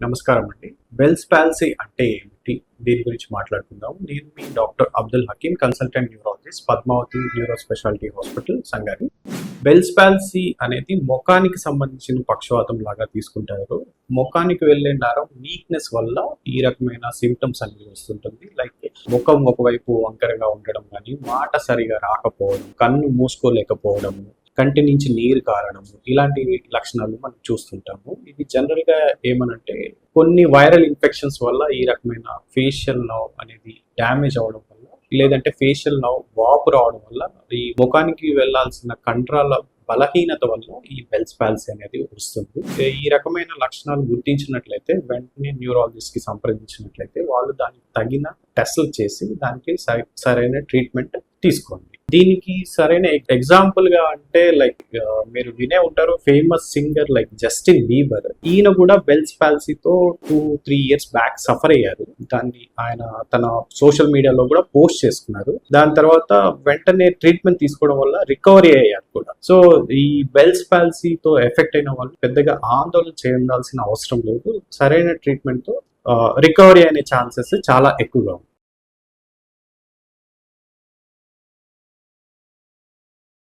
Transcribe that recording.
నమస్కారం అండి. Bell's palsy అంటే ఏమిటి? దీని గురించి మాట్లాడుకుందాం. నేను మీ doctor Abdul Hakeem consultant neurologist Padmavati neuro speciality hospital సంగారి Bell's palsy అనేది ముఖానికి సంబంధించిన పక్షవాతం లాగా తీసుకుంటారు. ముఖానికి వెళ్ళే నరం వీక్నెస్ వల్ల ఈ రకమైన సిమ్టమ్స్ అనేవి వస్తుంటుంది. లైక్ ముఖం ఒకవైపు వంకరగా ఉండడం కానీ మాట సరిగా రాకపోవడం కన్ను మూసుకోలేకపోవడము కంటి నుంచి నీరు కారడము ఇలాంటి లక్షణాలు మనం చూస్తుంటాము. ఇది జనరల్గా ఏమనంటే కొన్ని వైరల్ ఇన్ఫెక్షన్స్ వల్ల ఈ రకమైన ఫేషియల్ నవ్ అనేది డ్యామేజ్ అవడం వల్ల లేదంటే ఫేషియల్ నవ్ వాపు రావడం వల్ల ఈ ముఖానికి వెళ్ళాల్సిన కంట్రాల బలహీనత వల్ల ఈ బెల్స్ పాలసీ అనేది వస్తుంది. ఈ రకమైన లక్షణాలు గుర్తించినట్లయితే వెంటనే న్యూరాలజిస్ట్కి సంప్రదించినట్లయితే వాళ్ళు దానికి తగిన టెస్టులు చేసి దానికి సరైన ట్రీట్మెంట్ తీసుకోండి. దీనికి సరైన ఎగ్జాంపుల్గా అంటే లైక్ మీరు వినే ఉంటారు famous singer like Justin Bieber ఈయన కూడా బెల్స్ పాలసీతో two three years back suffer అయ్యారు. దాన్ని ఆయన తన సోషల్ మీడియాలో కూడా పోస్ట్ చేసుకున్నారు. దాని తర్వాత వెంటనే ట్రీట్మెంట్ తీసుకోవడం వల్ల రికవరీ అయ్యారు కూడా. సో ఈ బెల్స్ పాలసీతో ఎఫెక్ట్ అయిన వాళ్ళు పెద్దగా ఆందోళన చెందాల్సిన అవసరం లేదు. సరైన ట్రీట్మెంట్తో రికవరీ అనే ఛాన్సెస్ చాలా ఎక్కువగా ఉంటాయి.